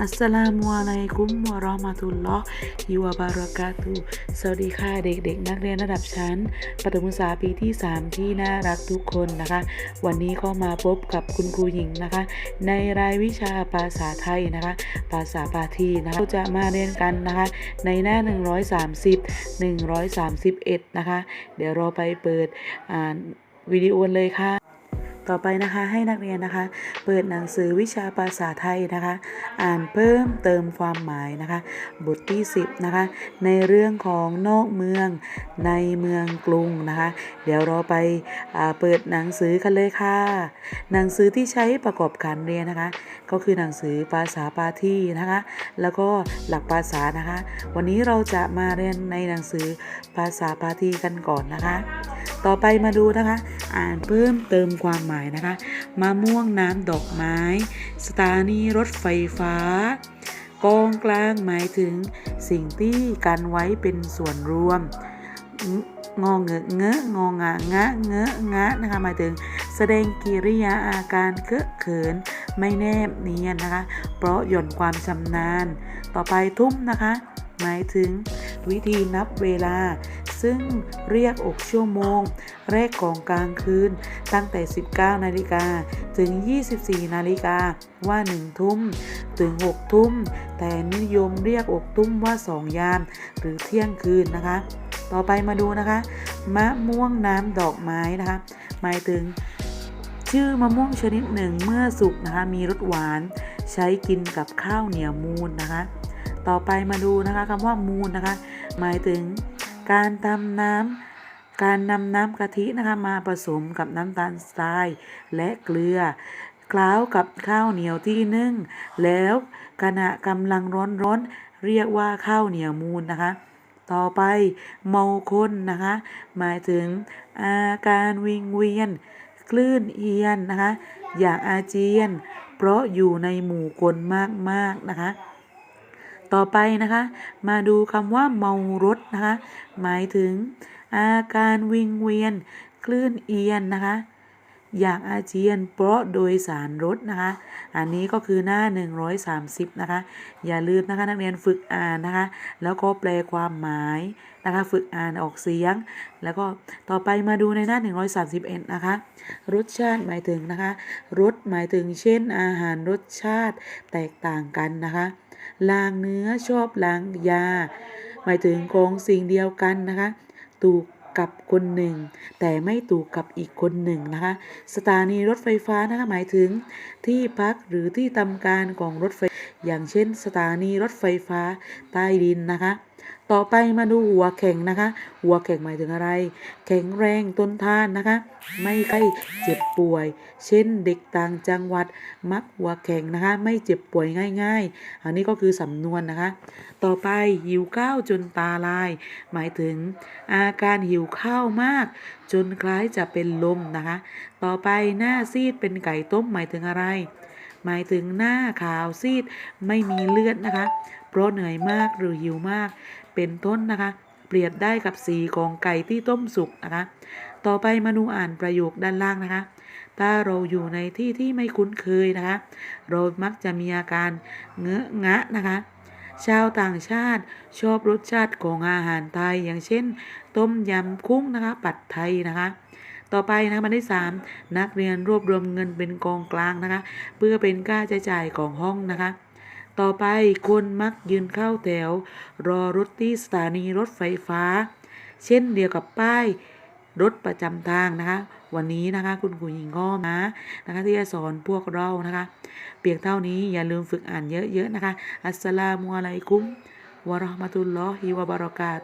อัสสลามุอะลัยกุมวะเราะห์มะตุลลอฮ์ฮิวะบารากาตุสวัสดีค่ะเด็กๆ นักเรียนระดับชั้นประถมศึกษาปีที่ 3 ที่น่ารักทุกคนนะคะ วันนี้ก็มาพบกับคุณครูหญิงนะคะ ในรายวิชาภาษาไทยนะคะ ภาษาปาทีนะคะเราจะมาเรียนกันนะคะ ในหน้า 130 131 นะคะ เดี๋ยวเราไปเปิดวิดีโอเลยค่ะ ต่อไปนะคะให้นักเรียนนะคะ เปิดหนังสือวิชาภาษาไทยนะคะ อ่านเพิ่มเติมความหมายนะคะ บทที่ 10 นะคะ ในเรื่องของนอกเมืองในเมืองกรุงนะคะ เดี๋ยวเราไปเปิดหนังสือกันเลยค่ะ หนังสือที่ใช้ประกอบการเรียนนะคะ ก็คือหนังสือภาษาปาทีนะคะ แล้วก็หลักภาษานะคะ วันนี้เราจะมาเรียนในหนังสือภาษาปาทีกันก่อนนะคะ ต่อไปมาดูนะคะ อ่านเพิ่มเติมความหมายนะคะ มะม่วงน้ำดอกไม้ สถานีรถไฟฟ้ากองกลางหมายถึงสิ่งที่กันไว้เป็นส่วนรวม งอเงอะเงะงองะงะเงอะงะนะคะหมายถึงแสดงกิริยาอาการเคอะเขินไม่แนบเนียนนะคะ เพราะหย่อนความชำนาญ ต่อไปทุ่มนะคะ หมายถึงวิธีนับเวลา ซึ่งเรียกอกชั่วโมง แรกของกลางคืน ตั้งแต่ 19 นาฬิกา ถึง 24 นาฬิกา ว่า 1 ทุ่ม ถึง 6 ทุ่ม แต่นิยมเรียกอกทุ่มว่า 2 ยาม หรือเที่ยงคืนนะคะ ต่อไปมาดูนะคะ มะม่วงน้ำดอกไม้นะคะ หมายถึงชื่อมะม่วงชนิดหนึ่งเมื่อสุกนะคะ มีรสหวานใช้กินกับข้าวเหนียวมูนนะคะ ต่อไปมาดูนะคะคำว่ามูนนะคะ หมายถึง การทำน้ำการนำน้ำกะทินะคะมาผสมกับน้ำตาลทรายและเกลือเคล้ากับข้าวเหนียวที่นึ่ง แล้วขณะกำลังร้อนๆเรียกว่าข้าวเหนียวมูนนะคะ ต่อไปเมาคนนะคะ หมายถึงอาการวิงเวียน คลื่นเอียนนะคะ อยากอาเจียน เพราะอยู่ในหมู่คนมากๆนะคะ ต่อไปนะคะ มาดูคำว่าเมารถนะคะ หมายถึงอาการวิงเวียนคลื่นเอียนนะคะ อยากอาเจียนเพราะโดยสารรถนะคะ อันนี้ก็คือหน้า 130 นะคะ อย่าลืมนะคะนักเรียนฝึกอ่านนะคะ แล้วก็แปลความหมายนะคะ ฝึกอ่านออกเสียง แล้วก็ต่อไปมาดูในหน้า 131 นะคะ รสชาติหมายถึงนะคะ รสหมายถึงเช่นอาหารรสชาติแตกต่างกันนะคะลางเนื้อชอบลางยา หมายถึงของสิ่งเดียวกันนะคะ ถูก กับคนหนึ่ง แต่ไม่ถูกกับอีกคนหนึ่งนะคะสถานีรถไฟฟ้านะคะหมายถึง ที่พักหรือที่ทำการของรถไฟ อย่างเช่น สถานีรถไฟฟ้าใต้ดินนะคะ ต่อไปมาดูหัวแข็งนะคะ หัวแข็งหมายถึงอะไร แข็งแรงต้นทานนะคะ ไม่ใกล้เจ็บป่วย เช่นเด็กต่างจังหวัด มักหัวแข็งนะคะ ไม่เจ็บป่วยง่าย ๆ อันนี้ก็คือสำนวนนะคะ ต่อไปหิวข้าวจนตาลาย หมายถึงอาการหิวข้าวมาก จนคล้ายจะเป็นลมนะคะ ต่อไปหน้าซีดเป็นไก่ต้มหมายถึงอะไร หมายถึงหน้าขาวซีดไม่มีเลือดนะคะ เพราะเหนื่อยมากหรือหิวมาก เป็นต้นนะคะ เปรียบได้กับสีของไก่ที่ต้มสุกนะคะ ต่อไปมาดูอ่านประโยคด้านล่างนะคะ ถ้าเราอยู่ในที่ที่ไม่คุ้นเคยนะคะ เรามักจะมีอาการเงอะงะนะคะชาวต่างชาติชอบรสชาติของอาหารไทยอย่างเช่น ต้มยำกุ้งนะคะ ปัดไทยนะคะ ต่อไปนะคะบันที่3นักเรียนรวบรวมเงินเป็นกองกลางนะคะ เพื่อเป็นค่าใช้จ่ายของห้องนะคะ ต่อไปคนมักยืนเข้าแถว รอรถที่สถานีรถไฟฟ้า เช่นเดียวกับป้ายรถประจำทางนะคะ วันนี้นะคะคุณครูหญิงก็มานะคะ ที่จะสอนพวกเรานะคะ เพียงเท่านี้อย่าลืมฝึกอ่านเยอะๆนะคะ อัสสลามุอะลัยกุมวะราะห์มะตุลลอฮิวะบะเราะกาตุ